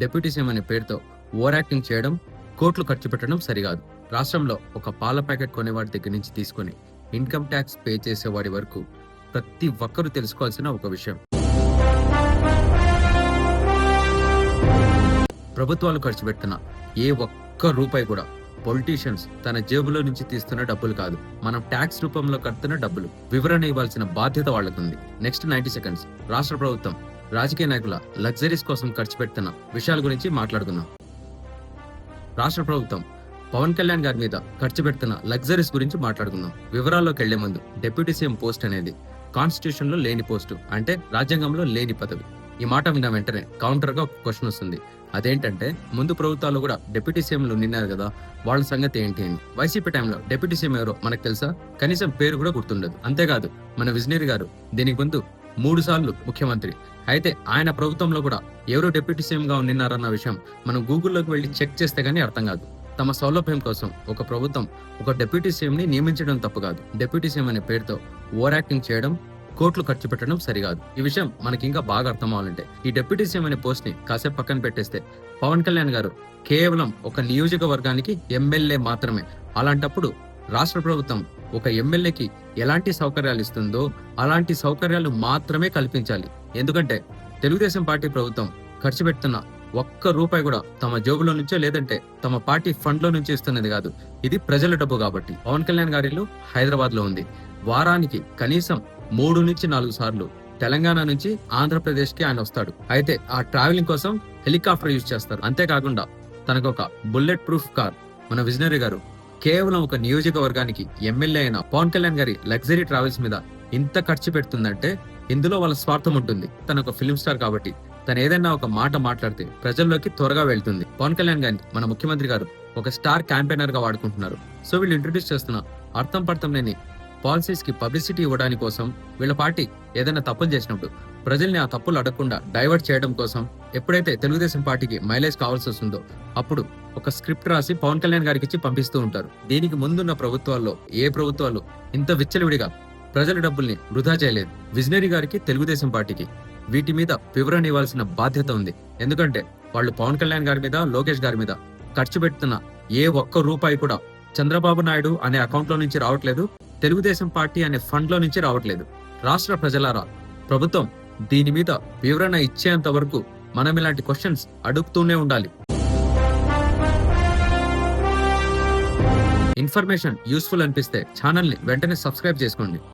Deputy CM అనే పేరుతో over acting చేయడం కోట్లు ఖర్చు పెట్టడం సరికాదు. రాష్ట్రంలో ఒక పాల ప్యాకెట్ కొనేవాడి దగ్గర నుంచి తీసుకొని ఇన్కమ్ ట్యాక్స్ పే చేసేవాడి వరకు ప్రతి ఒక్కరూ తెలుసుకోవాల్సిన ఒక విషయం. ప్రభుత్వాలు ఖర్చు పెడుతున్న ఏ ఒక్క రూపాయి కూడా పొలిటీషియన్స్ తన జేబులో నుంచి తీస్తున్న డబ్బులు కాదు. మనం ట్యాక్స్ రూపంలో కడుతున్న డబ్బులు. వివరణ ఇవ్వాల్సిన బాధ్యత వాళ్ళకుంది. నెక్స్ట్ నైన్టీ సెకండ్స్ రాష్ట్ర ప్రభుత్వం రాజకీయ నాయకుల లగ్జరీస్ కోసం ఖర్చు పెడుతున్న విషయాల గురించి మాట్లాడుకుందాం. రాష్ట్ర ప్రభుత్వం పవన్ కళ్యాణ్ గారి మీద ఖర్చు పెడుతున్న లగ్జరీస్ గురించి మాట్లాడుకుందాం. వివరాల్లోకి వెళ్ళే ముందు డిప్యూటీ సీఎం పోస్ట్ అనేది కాన్స్టిట్యూషన్లో లేని పోస్టు అంటే రాజ్యాంగంలో లేని పదవి. ఈ మాట విన్న వెంటనే కౌంటర్గా ఒక క్వశ్చన్ వస్తుంది. అదేంటంటే ముందు ప్రభుత్వాలు కూడా డిప్యూటీ సీఎంలు నిన్నారు కదా వాళ్ళ సంగతి ఏంటి అని. వైసీపీ టైంలో డిప్యూటీ సీఎం ఎవరో మనకు తెలుసా? కనీసం పేరు కూడా గుర్తుండదు. అంతేకాదు మన విజనరీ గారు దీనికి ముందు మూడు సార్లు ముఖ్యమంత్రి. అయితే ఆయన ప్రభుత్వంలో కూడా ఎవరు డిప్యూటీ సీఎంగా గా ఉన్నారన్న విషయం మనం గూగుల్లోకి వెళ్ళి చెక్ చేస్తే గానీ అర్థం కాదు. తమ సౌలభ్యం కోసం ఒక ప్రభుత్వం ఒక డిప్యూటీ సీఎంని నియమించడం తప్పు కాదు. డిప్యూటీ సీఎం అనే పేరుతో ఓవర్ యాక్టింగ్ చేయడం కోట్లు ఖర్చు పెట్టడం సరికాదు. ఈ విషయం మనకి ఇంకా బాగా అర్థం అవ్వాలంటే ఈ డిప్యూటీ సీఎం అనే పోస్ట్ని కాసేపు పక్కన పెట్టేస్తే పవన్ కళ్యాణ్ గారు కేవలం ఒక నియోజకవర్గానికి ఎమ్మెల్యే మాత్రమే. అలాంటప్పుడు రాష్ట్ర ప్రభుత్వం ఒక ఎమ్మెల్యేకి ఎలాంటి సౌకర్యాలు ఇస్తుందో అలాంటి సౌకర్యాలు మాత్రమే కల్పించాలి. ఎందుకంటే తెలుగుదేశం పార్టీ ప్రభుత్వం ఖర్చు పెడుతున్న ఒక్క రూపాయి కూడా తమ జోబులో నుంచో లేదంటే తమ పార్టీ ఫండ్లో నుంచి ఇస్తున్నది కాదు. ఇది ప్రజల డబ్బు కాబట్టి. పవన్ కళ్యాణ్ గారి ఇల్లు హైదరాబాద్లో ఉంది. వారానికి కనీసం మూడు నుంచి నాలుగు సార్లు తెలంగాణ నుంచి ఆంధ్రప్రదేశ్కి ఆయన వస్తాడు. అయితే ఆ ట్రావెలింగ్ కోసం హెలికాప్టర్ యూజ్ చేస్తారు. అంతేకాకుండా తనకు ఒక బుల్లెట్ ప్రూఫ్ కార్. మన విజనరీ గారు కేవలం ఒక నియోజకవర్గానికి ఎమ్మెల్యే అయిన పవన్ కళ్యాణ్ గారి లగ్జరీ ట్రావెల్స్ మీద ఇంత ఖర్చు పెడుతుందంటే ఇందులో వాళ్ళ స్వార్థం ఉంటుంది. తన ఒక ఫిల్మ్ స్టార్ కాబట్టి తను ఏదైనా ఒక మాట మాట్లాడితే ప్రజల్లోకి త్వరగా వెళ్తుంది. పవన్ కళ్యాణ్ గారిని మన ముఖ్యమంత్రి గారు ఒక స్టార్ క్యాంపెయినర్గా వాడుకుంటున్నారు. సో వీళ్ళు ఇంట్రొడ్యూస్ చేస్తున్న అర్థం పర్థం లేని పాలసీస్కి పబ్లిసిటీ ఇవ్వడానికి కోసం వీళ్ళ పార్టీ ఏదైనా తప్పులు చేసినప్పుడు ప్రజల్ని ఆ తప్పులు అడగకుండా డైవర్ట్ చేయడం కోసం ఎప్పుడైతే తెలుగుదేశం పార్టీకి మైలేజ్ కావాల్సి వస్తుందో అప్పుడు ఒక స్క్రిప్ట్ రాసి పవన్ కళ్యాణ్ గారికి ఇచ్చి పంపిస్తూ ఉంటారు. దీనికి ముందున్న ప్రభుత్వాల్లో ఏ ప్రభుత్వాలు ఇంత విచ్చలవిడిగా ప్రజల డబ్బుల్ని వృధా చేయలేదు. విజనరీ గారికి తెలుగుదేశం పార్టీకి వీటి మీద వివరణ ఇవ్వాల్సిన బాధ్యత ఉంది. ఎందుకంటే వాళ్ళు పవన్ కళ్యాణ్ గారి మీద లోకేష్ గారి మీద ఖర్చు పెడుతున్న ఏ ఒక్క రూపాయి కూడా చంద్రబాబు నాయుడు అనే అకౌంట్లో నుంచి రావట్లేదు తెలుగుదేశం పార్టీ అనే ఫండ్లో నుంచి రావట్లేదు. రాష్ట్ర ప్రజలారా ప్రభుత్వం దీని మీద వివరణ ఇచ్చేంత వరకు మనం ఇలాంటి క్వశ్చన్స్ అడుగుతూనే ఉండాలి. ఇన్ఫర్మేషన్ యూస్ఫుల్ అనిపిస్తే ఛానల్ని వెంటనే సబ్స్క్రైబ్ చేసుకోండి.